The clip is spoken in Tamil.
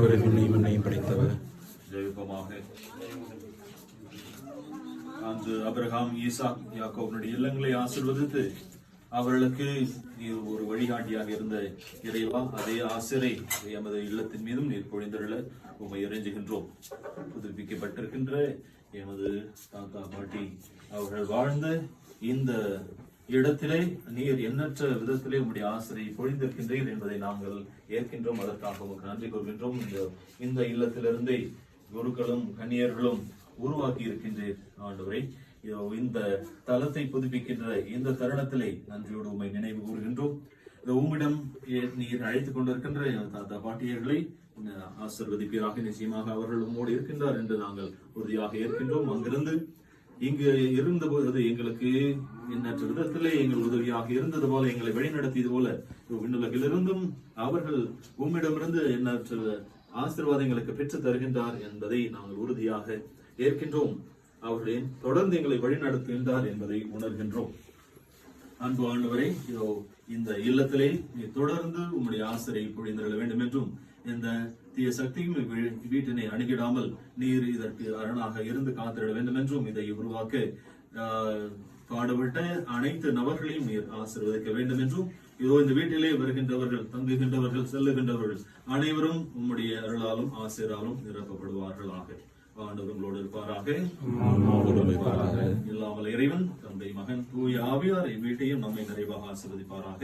அவரை என்னையும் மண்ணையும் படைத்தவர். ஜெயபமாக அன்று அபிரகாம் ஈசா யாக்கோவனுடைய இல்லங்களை ஆசிர்வதித்து அவர்களுக்கு நீர் ஒரு வழிகாட்டியாக இருந்த இறைவா அதே ஆசிரை எமது இல்லத்தின் மீதும் நீர் பொழிந்தருள உண்மை இறைஞ்சுகின்றோம். புதுப்பிக்கப்பட்டிருக்கின்ற எமது தாத்தா பாட்டி அவர்கள் வாழ்ந்த இந்த இடத்திலே நீர் எண்ணற்ற விதத்திலே உம்முடைய ஆசிரியை பொழிந்திருக்கின்றீர் என்பதை நாங்கள் ஏற்கின்றோம். அதற்காக உங்களுக்கு நன்றி கூறுகின்றோம். இந்த இந்த இல்லத்திலிருந்தே குருக்களும் கன்னியர்களும் உருவாக்கி இருக்கின்றீர் ஆண்டவரை. இந்த தளத்தை புதுப்பிக்கின்ற இந்த தருணத்திலே நன்றியோடு உண்மை நினைவு கூறுகின்றோம். உம்மிடம் நீர் அழைத்துக் கொண்டிருக்கின்ற என் தாத்தா பாட்டியர்களை ஆசிர்வதிப்பீராக நிச்சயமாக அவர்கள் உம்மோடு இருக்கின்றார் என்று நாங்கள் உறுதியாக ஏற்கின்றோம். அங்கிருந்து இங்கு இருந்த எங்களுக்கு எண்ணற்ற விதத்திலே எங்கள் உதவியாக இருந்தது போல எங்களை வழிநடத்தியது போல விண்ணுலகிலிருந்தும் அவர்கள் உம்மிடமிருந்து எண்ணற்ற ஆசீர்வாதங்களுக்கு பெற்று தருகின்றார் என்பதை நாங்கள் உறுதியாக ஏற்கின்றோம். அவர்களே தொடர்ந்து எங்களை வழிநடத்துகின்றார் என்பதை உணர்கின்றோம். அன்பு ஆண்டவரே இதோ இந்த இல்லத்திலே தொடர்ந்து உம்முடைய ஆசிரியை பொழிந்தருள வேண்டும் என்றும் இந்த தீய இவ்வீ- வீட்டினை அணுகிடாமல் நீர் இதற்கு அரணாக இருந்து காத்திட வேண்டும் என்றும் இதை உருவாக்க பாடுபட்ட அனைத்து நபர்களையும் நீர் ஆசீர்வதிக்க வேண்டும் என்றும் இதோ இந்த வீட்டிலே வருகின்றவர்கள் தங்குகின்றவர்கள் செல்லுகின்றவர்கள் அனைவரும் உம்முடைய அருளாலும் ஆசிராலும் நிரப்பப்படுவார்களாக. ஆண்டவர் உங்களோடு இருப்பாராக. இல்லாமல் இறைவன் தந்தை மகன் தூய ஆவியார் வீட்டையும் நம்மை நிறைவாக ஆசீர்வதிப்பாராக.